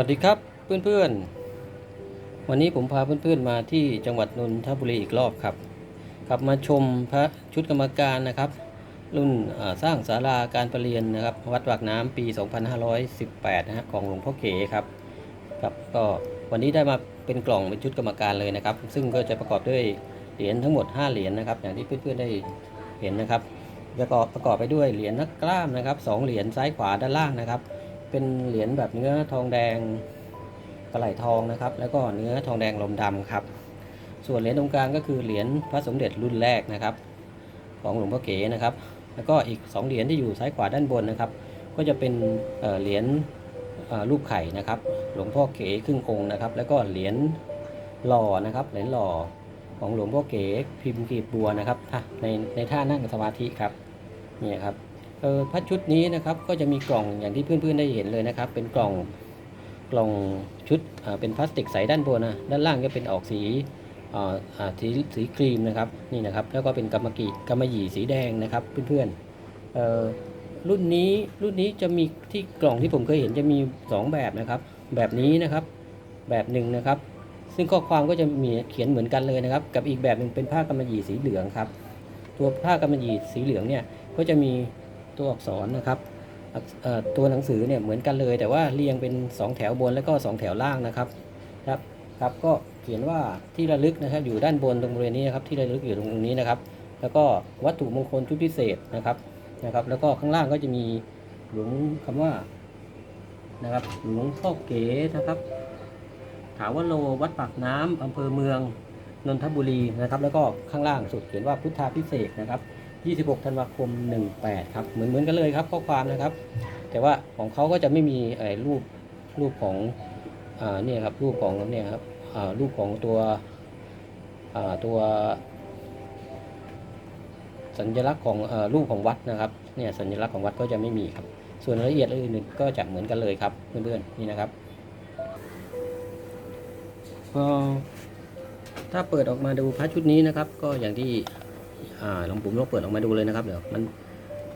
วัสดีครับเพื่อนๆ วันนี้ผมพาเพื่อนๆมาที่จังหวัดนนทบุรีอีกรอบครับครับมาชมพระชุดกรรมการนะครับ รุ่นสร้างศาลาการประเรียนนะครับ วัดปากน้ำปี 2518 นะฮะของหลวงพ่อเก๋ครับครับก็วันนี้ได้มาเป็นกล่องเป็นชุดกรรมการเลยนะครับ ซึ่งก็จะประกอบด้วยเหรียญทั้งหมด 5 เหรียญนะครับ อย่างที่เพื่อนๆได้เห็นนะครับแล้วก็ประกอบไปด้วยเหรียญนักกล้ามนะครับสองเหรียญซ้ายขวาด้านล่างนะครับ เป็นเหรียญแบบเนื้อทองแดงกระไหลทองนะครับ แล้วก็เนื้อทองแดงลมดำครับ ส่วนเหรียญตรงกลางก็คือเหรียญพระสมเด็จรุ่นแรกนะครับ ของหลวงพ่อเก๋นะครับ แล้วก็อีก 2 เหรียญที่อยู่ซ้ายขวาด้านบนนะครับ ก็จะเป็นเหรียญรูปไข่นะครับ หลวงพ่อเก๋ครึ่งองค์นะครับ แล้วก็เหรียญหล่อนะครับ เหรียญหล่อของหลวงพ่อเก๋พิมพ์กีบบัวนะครับในในท่านั่งสมาธิครับนี่ครับ พัดชุดนี้นะครับก็จะมีกล่องอย่างที่เพื่อนๆได้เห็นเลยนะครับ เป็นกล่องกล่องชุดเป็นพลาสติกใสด้านบนนะด้านล่างก็เป็นออกสีสีสีครีมนะครับนี่นะครับ แล้วก็เป็นกำมะกีกำมะหยี่สีแดงนะครับเพื่อนๆเออรุ่นนี้รุ่นนี้จะมีที่กล่องที่ผมเคยเห็นจะมี 2 แบบนะครับ แบบนี้นะครับแบบหนึ่งนะครับ ซึ่งข้อความก็จะมีเขียนเหมือนกันเลยนะครับ กับอีกแบบหนึ่งเป็นผ้ากำมะหยี่สีเหลืองครับ ตัวผ้ากำมะหยี่สีเหลืองเนี่ยก็จะมี ตัวอักษรนะครับตัวหนังสือเนี่ยเหมือนกันเลย แต่ว่าเรียงเป็น 2 แถวบนแล้วก็ 2 แถวล่างนะครับครับครับก็เขียนว่าที่ระลึกนะครับอยู่ด้านบนตรงบริเวณนี้นะครับที่ระลึกอยู่ตรงนี้นะครับ แล้วก็วัตถุมงคลชุดพิเศษนะครับนะครับ แล้วก็ข้างล่างก็จะมีหลวงคำว่านะครับหลวงพ่อเก๋นะครับถาวโลวัดปากน้ำอำเภอเมืองนนทบุรีนะครับ แล้วก็ข้างล่างสุดเขียนว่าพุทธาพิเศษนะครับ 26ธันวาคม 18 ครับ เหมือนเหมือนกันเลยครับข้อความนะครับ แต่ว่าของเขาก็จะไม่มีไอ้รูปรูปของอ่าเนี่ยครับรูปของเนี่ยครับอ่ารูปของตัวอ่าตัว สัญลักษณ์ของอ่อรูปของวัดนะครับเนี่ยสัญลักษณ์ของวัดก็จะไม่มีครับ ส่วนรายละเอียดอื่นๆก็จะเหมือนกันเลยครับเพื่อนๆนี่นะครับก็ถ้าเปิดออกมาดูพระชุดนี้นะครับ ก็อย่างที่ อ่าลองผมลองเปิดออกมาดูเลยนะครับเดี๋ยวมัน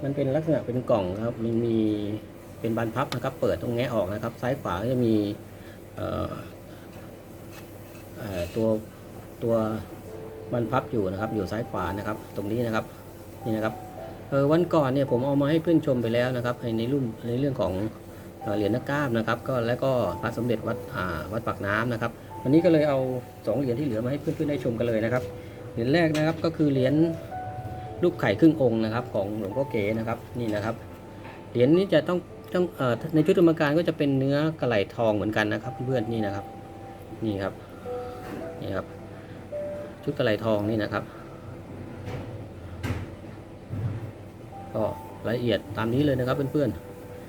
มันเป็นลักษณะเป็นกล่องครับมันมีเป็นบานพับนะครับ เปิดตรงแงะออกนะครับ ซ้ายขวาก็จะมีเอ่อเอ่อตัวตัวบานพับอยู่นะครับ อยู่ซ้ายขวานะครับ ตรงนี้นะครับนี่นะครับเออวันก่อนเนี่ยผมเอามาให้เพื่อนชมไปแล้วนะครับ ในรุ่นในเรื่องของเหรียญนักกล้ามนะครับ ก็แล้วก็พระสมเด็จวัดอ่าวัดปากน้ำนะครับ วันนี้ก็เลยเอาสองเหรียญที่เหลือมาให้เพื่อนๆได้ชมกันเลยนะครับ เหรียญแรกนะครับก็คือเหรียญรูปไข่ครึ่งองค์นะครับ ของหลวงพ่อเก๋นะครับนี่นะครับเหรียญนี้จะต้องต้องเอ่อในชุดกรรมการก็จะเป็นเนื้อกระไหลทองเหมือนกันนะครับเพื่อนๆนี่นะครับ นี่ครับนี่ครับ ชุดกระไหลทองนี่นะครับ ก็รายละเอียดตามนี้เลยนะครับเพื่อน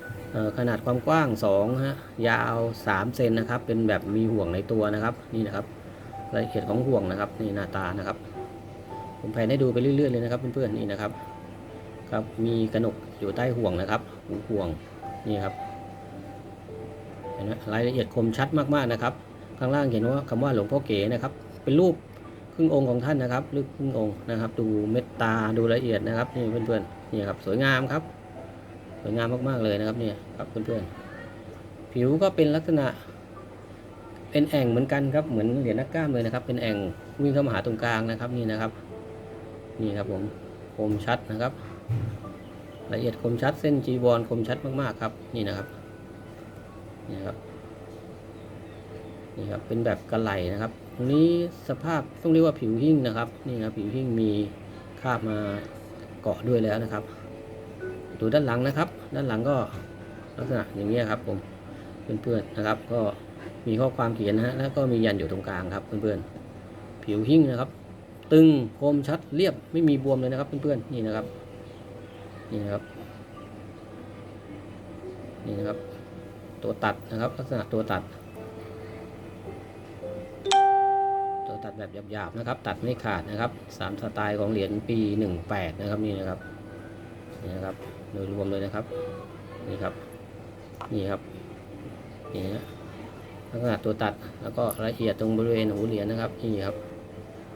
ๆขนาดความกว้าง2ฮะยาว3เซนนะครับ เป็นแบบมีห่วงในตัวนะครับ นี่นะครับรายละเอียดของห่วงนะครับ นี่หน้าตานะครับ ผมแผนให้ดูไปเรื่อยๆเลยนะครับเพื่อนๆนี่นะครับ ครับมีกระหนกอยู่ใต้ห่วงนะครับหูห่วงนี่ครับเห็นไหมรายละเอียดคมชัดมากๆนะครับ ข้างล่างเห็นว่าคำว่าหลวงพ่อเก๋นะครับ เป็นรูปครึ่งองค์ของท่านนะครับรูปครึ่งองค์นะครับ ดูเม็ดตาดูละเอียดนะครับนี่เพื่อนๆนี่ครับสวยงามครับ สวยงามมากๆเลยนะครับเนี่ยครับเพื่อนๆผิวก็เป็นลักษณะเป็นแอ่งเหมือนกันครับเหมือนเหรียญนักกล้ามเลยนะครับ เป็นแอ่งวิ่งเข้ามาหาตรงกลางนะครับนี่นะครับ นี่ครับผมคมชัดนะครับ ละเอียดคมชัดเส้นจีวรคมชัดมากๆครับ นี่นะครับนี่ครับนี่ครับเป็นแบบกระไหลนะครับ ตรงนี้สภาพต้องเรียกว่าผิวหิ้งนะครับ นี่ครับผิวหิ้งมีคาบมาเกาะด้วยแล้วนะครับ ดูด้านหลังนะครับ ด้านหลังก็ลักษณะอย่างนี้ครับผมเพื่อนๆนะครับ ก็มีข้อความเขียนนะฮะแล้วก็มียันอยู่ตรงกลางครับเพื่อนๆผิวหิ้งนะครับ ตึงคมชัดเรียบไม่มีบวมเลยนะครับเพื่อนๆนี่นะครับนี่นะครับนี่นะครับ ตัวตัดนะครับ ลักษณะตัวตัด ตัวตัดแบบหยาบๆนะครับ ตัดไม่ขาดนะครับสามสไตล์ของเหรียญปี 18 นะครับนี่นะครับนี่นะครับโดยรวมเลยนะครับนี่ครับนี่ครับนี่นะลักษณะตัวตัดแล้วก็ละเอียดตรงบริเวณหูเหรียญนะครับนี่ครับ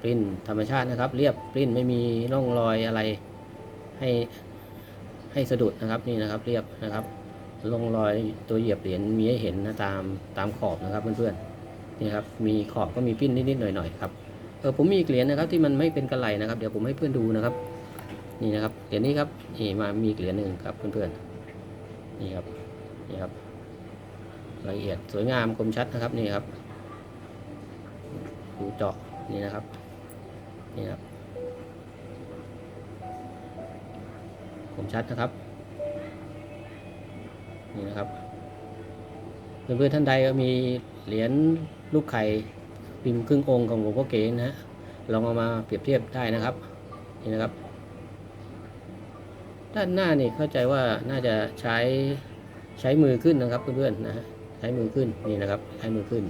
ปริ้นธรรมชาตินะครับ เรียบปริ้นไม่มีร่องรอยอะไรให้ให้สะดุดนะครับนี่นะครับ เรียบนะครับลงรอยตัวเหยียบเหรียญมีให้เห็นนะตามตามขอบนะครับเพื่อนๆนี่ครับมีขอบก็มีปิ้นนิดๆหน่อยๆครับเออผมมีอีกเหรียญนะครับที่มันไม่เป็นกระไหลนะครับ เดี๋ยวผมให้เพื่อนดูนะครับ นี่นะครับเหรียญนี้ครับนี่มามีเหรียญหนึ่งครับเพื่อนๆนี่ครับนี่ครับละเอียดสวยงามคมชัดนะครับนี่ครับดูเจาะนี่นะครับ นี่ครับคมชัดนะครับ นี่นะครับเพื่อนๆท่านใดก็มีเหรียญลูกไข่พิมพ์ครึ่งองค์ของหลวงพ่อเก๋นะฮะลองเอามาเปรียบเทียบได้นะครับ นี่นะครับ ด้านหน้านี่เข้าใจว่าน่าจะใช้ใช้มือขึ้นนะครับเพื่อนๆนะฮะใช้มือขึ้นนี่นะครับ ใช้มือขึ้น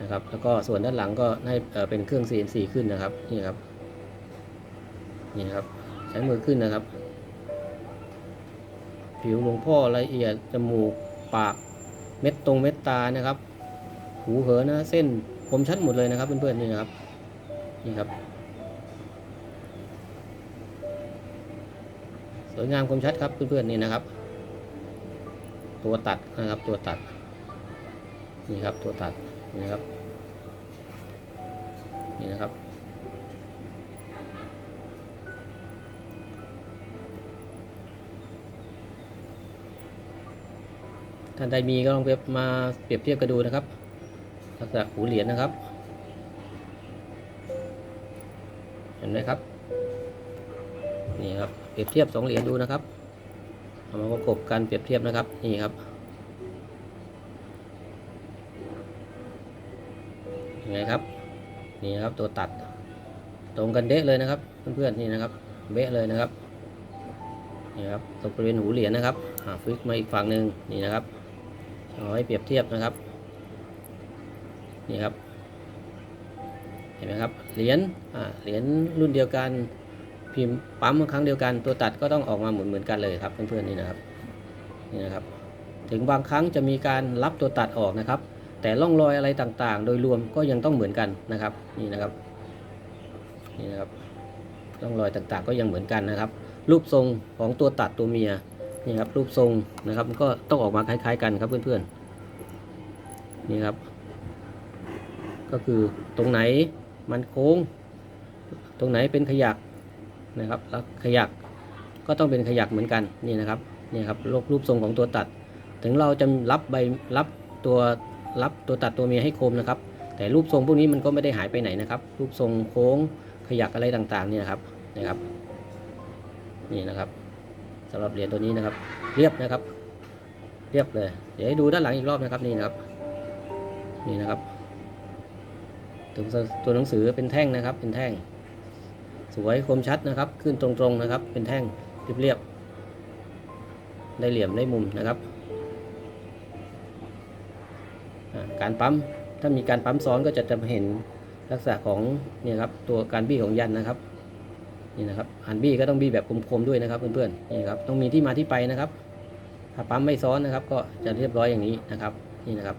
นะครับ แล้วก็ส่วนด้านหลังก็ให้เป็นเครื่อง CNC ขึ้นนะครับ นี่ครับ นี่ครับ ใช้มือขึ้นนะครับ ผิวหลวงพ่อละเอียด จมูก ปาก เม็ดตรงเม็ดตานะครับ หูเหอนะ เส้นคมชัดหมดเลยนะครับเพื่อนๆนี่นะครับ นี่ครับ สวยงามคมชัดครับเพื่อนๆนี่นะครับ ตัวตัดนะครับ ตัวตัด นี่ครับตัวตัด นี่นะครับ นี่นะครับ ท่านใดมีก็ลองเปรียบมาเปรียบเทียบกันดูนะครับ ลักษณะหูเหรียญนะครับ เห็นไหมครับ นี่ครับ เปรียบเทียบสองเหรียญดูนะครับ เอามาประกบกันเปรียบเทียบนะครับ นี่ครับ ยังไงครับ นี่นะครับตัวตัด ตรงกันเดะเลยนะครับ เพื่อนๆนี่นะครับเบะเลยนะครับนี่ครับตรงบริเวณหูเหรียญนะครับอ่าฟลิกมาอีกฝั่งหนึ่งนี่นะครับเอาไว้เปรียบเทียบนะครับ นี่ครับ เห็นไหมครับ เหรียญอ่าเหรียญรุ่นเดียวกัน พิมพ์ปั๊มครั้งเดียวกัน ตัวตัดก็ต้องออกมาเหมือนเหมือนกันเลยครับเพื่อนๆนี่นะครับ นี่นะครับ ถึงบางครั้งจะมีการรับตัวตัดออกนะครับ แต่ร่องรอยอะไรต่างๆ โดยรวมก็ยังต้องเหมือนกันนะครับนี่นะครับนี่นะครับร่องรอยต่างๆ ก็ยังเหมือนกันนะครับ รูปทรงของตัวตัดตัวเมียนี่ครับรูปทรงนะครับก็ต้องออกมาคล้าย ๆ กันครับเพื่อนๆนี่ครับ ก็คือตรงไหนมันโค้ง ตรงไหนเป็นขยักนะครับแล้วขยักก็ต้องเป็นขยักเหมือนกันนี่นะครับนี่ครับรูปรูปทรงของตัวตัด ถึงเราจะรับใบรับตัว รับตัวตัดตัวเมียให้คมนะครับ แต่รูปทรงพวกนี้มันก็ไม่ได้หายไปไหนนะครับ รูปทรงโค้งขยักอะไรต่างๆนี่นะครับนะครับ นี่นะครับสำหรับเหรียญตัวนี้นะครับ เรียบนะครับ เรียบเลย เดี๋ยวให้ดูด้านหลังอีกรอบนะครับนี่นะครับ นี่นะครับตัวตัวหนังสือเป็นแท่งนะครับ เป็นแท่ง สวยคมชัดนะครับ ขึ้นตรงๆนะครับ เป็นแท่งเรียบๆได้เหลี่ยมได้มุมนะครับ การปั๊ม ถ้ามีการปั๊มซ้อนก็จะจะเห็นลักษณะของเนี่ยครับตัวการบี้ของยันนะครับนี่นะครับอันบี้ก็ต้องบี้แบบคมๆด้วยนะครับเพื่อนๆนี่ครับต้องมีที่มาที่ไปนะครับถ้าปั๊มไม่ซ้อนนะครับ ก็จะเรียบร้อยอย่างนี้นะครับนี่นะครับ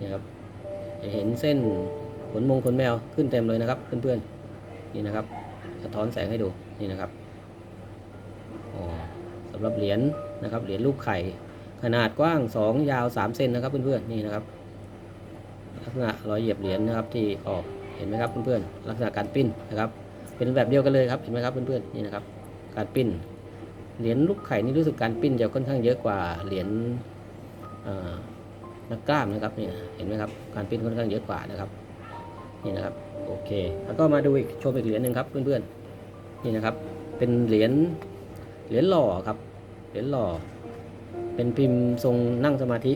นี่ครับจะเห็นเส้นขนมงขนแมวขึ้นเต็มเลยนะครับ เพื่อนๆนี่นะครับสะท้อนแสงให้ดูนี่นะครับอ๋อสำหรับเหรียญนะครับเหรียญรูปไข่ขนาดกว้าง 2 ยาว 3 เซนนะครับเพื่อนๆนี่นะครับ ลักษณะรอยเหยียบเหรียญนะครับที่ออกเห็นไหมครับเพื่อนๆลักษณะการปิ้นนะครับ เป็นแบบเดียวกันเลยครับเห็นไหมครับเพื่อนๆนี่นะครับ การปิ้นเหรียญลูกไข่นี่รู้สึกการปิ้นจะค่อนข้างเยอะกว่าเหรียญนักกล้ามนะครับนี่เห็นไหมครับการปิ้นค่อนข้างเยอะกว่านะครับนี่นะครับโอเค แล้วก็มาดูอีกชมอีกเหรียญหนึ่งครับเพื่อนๆนี่นะครับ เป็นเหรียญเหรียญหล่อครับเหรียญหล่อ เป็นพิมพ์ทรงนั่งสมาธิ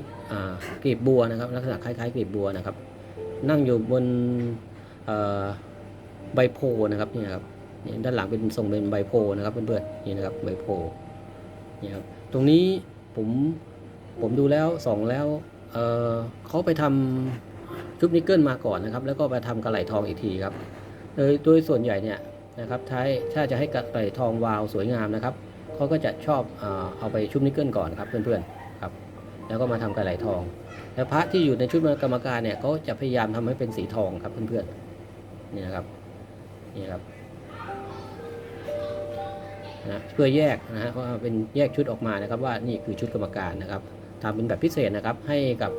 กลีบบัวนะครับ ลักษณะคล้ายๆกลีบบัวนะครับ นั่งอยู่บนใบโพนะครับนี่ครับนี่ด้านหลังเป็นทรงเป็นใบโพนะครับเพื่อนๆนี่นะครับใบโพนี่ครับตรงนี้ผมผมดูแล้วส่องแล้วเเขาไปทำชุบนิกเกิลมาก่อนนะครับ แล้วก็ไปทำกระไหลทองอีกทีครับโดยโดยส่วนใหญ่เนี่ยนะครับถ้าถ้าจะให้กระไหลทองวาวสวยงามนะครับเขาก็จะชอบเอาไปชุบนิกเกิลก่อนครับเพื่อนๆ แล้วก็มาทำกระไหลทองแล้วพระที่อยู่ในชุดกรรมการเนี่ยเขาจะพยายามทำให้เป็นสีทองครับเพื่อนๆนี่นะครับนี่ครับนะเพื่อแยกนะฮะว่าเป็นแยกชุดออกมานะครับว่านี่คือชุดกรรมการนะครับทำเป็นแบบพิเศษนะครับให้กับ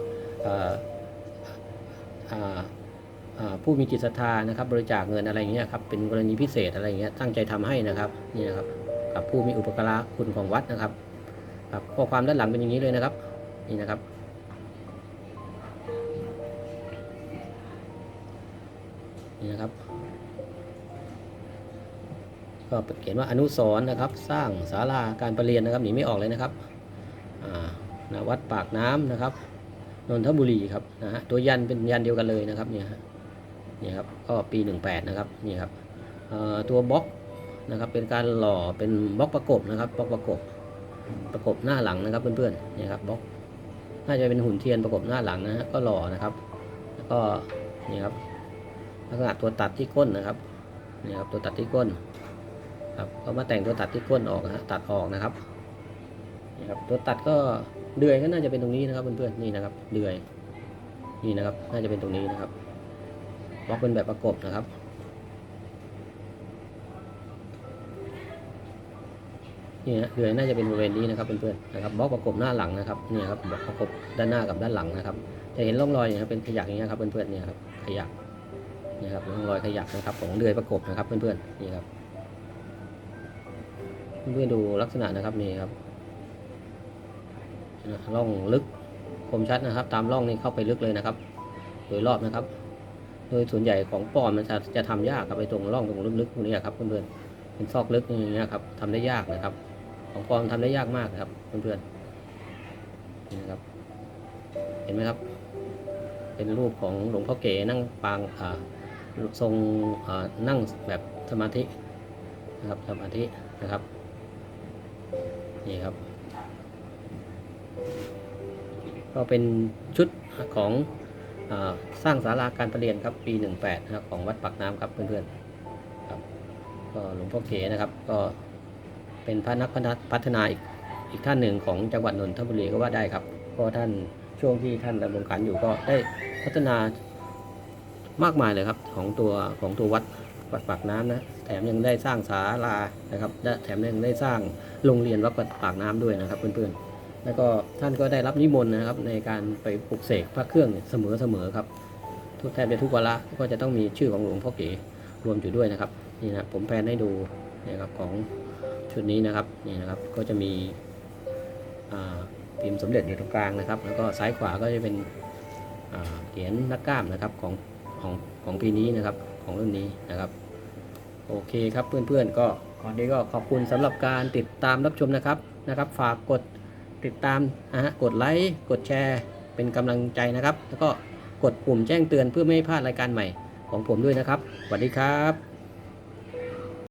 ผู้มีจิตศรัทธานะครับ บริจาคเงินอะไรอย่างเงี้ยครับเป็นกรณีพิเศษอะไรอย่างเงี้ยตั้งใจทำให้นะครับนี่นะครับกับผู้มีอุปการะคุณของวัดนะครับครับข้อความด้านหลังเป็นอย่างนี้เลยนะครับ นี่นะครับ นี่นะครับ ก็เขียนว่าอนุสรณ์นะครับ สร้างศาลาการประเรียนนะครับหนีไม่ออกเลยนะครับนะวัดปากน้ำนะครับนนทบุรีครับนะฮะตัวยันเป็นยันเดียวกันเลยนะครับเนี่ยฮะนี่ครับก็ปี18นะครับนี่ครับตัวบล็อกนะครับเป็นการหล่อเป็นบล็อกประกบนะครับบล็อกประกบประกบหน้าหลังนะครับเพื่อนๆนี่ครับบล็อก น่าจะเป็นหุ่นเทียนประกบหน้าหลังนะฮะก็หล่อนะครับ แล้วก็นี่ครับลักษณะตัวตัดที่ก้นนะครับนี่ครับตัวตัดที่ก้นครับก็มาแต่งตัวตัดที่ก้นออกนะฮะตัดออกนะครับนี่ครับตัวตัดก็เดือยก็น่าจะเป็นตรงนี้นะครับเพื่อนๆนี่นะครับเดือยนี่นะครับ น่าจะเป็นตรงนี้นะครับบล็อกเป็นแบบประกบนะครับ นี่ฮะเดือยน่าจะเป็นบริเวณนี้นะครับเพื่อนๆนะครับบล็อกประกบหน้าหลังนะครับนี่ครับบล็อกประกบด้านหน้ากับด้านหลังนะครับ จะเห็นร่องรอยอย่างนี้ครับเป็นขยักอย่างนี้ยครับเพื่อนๆเนี่ยครับขยักนี่ครับร่องรอยขยับนะครับของเดือยประกบนะครับเพื่อนๆนี่ครับเพื่อนๆดูลักษณะนะครับนี่ครับร่องลึกคมชัดนะครับ ตามร่องนี้เข้าไปลึกเลยนะครับ โดยรอบนะครับ โดยส่วนใหญ่ของปอนมันจะจะทำยากครับไปตรงร่องตรงลึกๆพวกนี้ครับเพื่อนๆเป็นซอกลึกอย่างเงี้ยครับทำได้ยากนะครับ ของปอนทำได้ยากมากครับเพื่อนๆนี่นะครับ เห็นไหมครับ เป็นรูปของหลวงพ่อเก๋นั่งปางอ่าทรงอ่อนั่งแบบสมาธินะครับสมาธินะครับนี่ครับ ก็เป็นชุดของอสร้างศาลาการประเรียนครับปี 18นะครับของวัดปากน้ำครับเพื่อนๆครับก็หลวงพ่อเขนะครับก็ เป็นพระนักพัฒนาอีกอีกท่านหนึ่งของจังหวัดนนทบุรีก็ว่าได้ครับเพราะท่านช่วงที่ท่านดำรงการอยู่ก็ได้พัฒนามากมายเลยครับของตัวของตัววัดวัดปากน้ำนะแถมยังได้สร้างศาลานะครับและแถมยังได้สร้างโรงเรียนวัดปากน้ำด้วยนะครับเพื่อนๆแล้วก็ท่านก็ได้รับนิมนต์นะครับในการไปปลุกเสกพระเครื่องเนี่ยเสมอๆครับทุกแทบจะทุกวาระก็จะต้องมีชื่อของหลวงพ่อเก๋รวมอยู่ด้วยนะครับนี่นะผมแพนให้ดูนะครับของ ชุดนี้นะครับนี่นะครับก็จะมีพิมพ์สมเด็จอยู่ตรงกลางนะครับ แล้วก็ซ้ายขวาก็จะเป็นเหรียญนักกล้ามนะครับของของของปีนี้นะครับของรุ่นนี้นะครับ โอเคครับเพื่อนๆ ก็ก่อนนี้ก็ขอบคุณสำหรับการติดตามรับชมนะครับนะครับ ฝากกดติดตามนะฮะกดไลค์กดแชร์เป็นกำลังใจนะครับ แล้วก็กดปุ่มแจ้งเตือนเพื่อไม่ให้พลาดรายการใหม่ของผมด้วยนะครับสวัสดีครับ